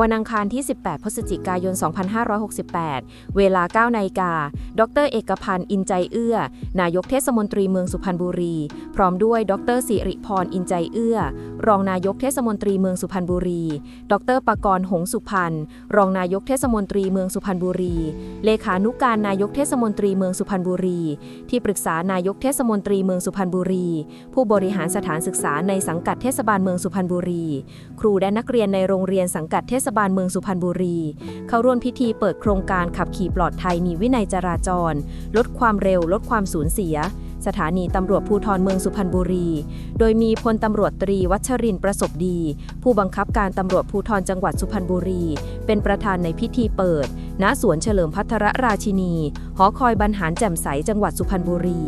วันอังคารที่ 18 พฤศจิกายน 2568 เวลา 9นาฬิกา ดร เอกพันธ์ อินใจเอื้อ นายกเทศมนตรีเมืองสุพรรณบุรี พร้อมด้วย ดรสิริพร อินใจเอื้อ รองนายกเทศมนตรีเมืองสุพรรณบุรี ดรปกรณ์หงสุพรรณ รองนายกเทศมนตรีเมืองสุพรรณบุรี เลขานุการนายกเทศมนตรีเมืองสุพรรณบุรี ที่ปรึกษานายกเทศมนตรีเมืองสุพรรณบุรี ผู้บริหารสถานศึกษาในสังกัดเทศบาลเมืองสุพรรณบุรี ครูและนักเรียนในโรงเรียนสังกัดเทศบาลเมืองสุพรรณบุรี เข้าร่วมพิธีเปิดโครงการขับขี่ปลอดภัยมีวินัยจราจร ลดความเร็ว ลดความสูญเสีย สถานีตำรวจภูธรเมืองสุพรรณบุรี โดยมีพลตำรวจตรีวัชรินทร์ประสบดี ผู้บังคับการตำรวจภูธรจังหวัดสุพรรณบุรี เป็นประธานในพิธีเปิด ณ สวนเฉลิมพัทรราชินี หอคอยบรรหารแจ่มใสจังหวัดสุพรรณบุรี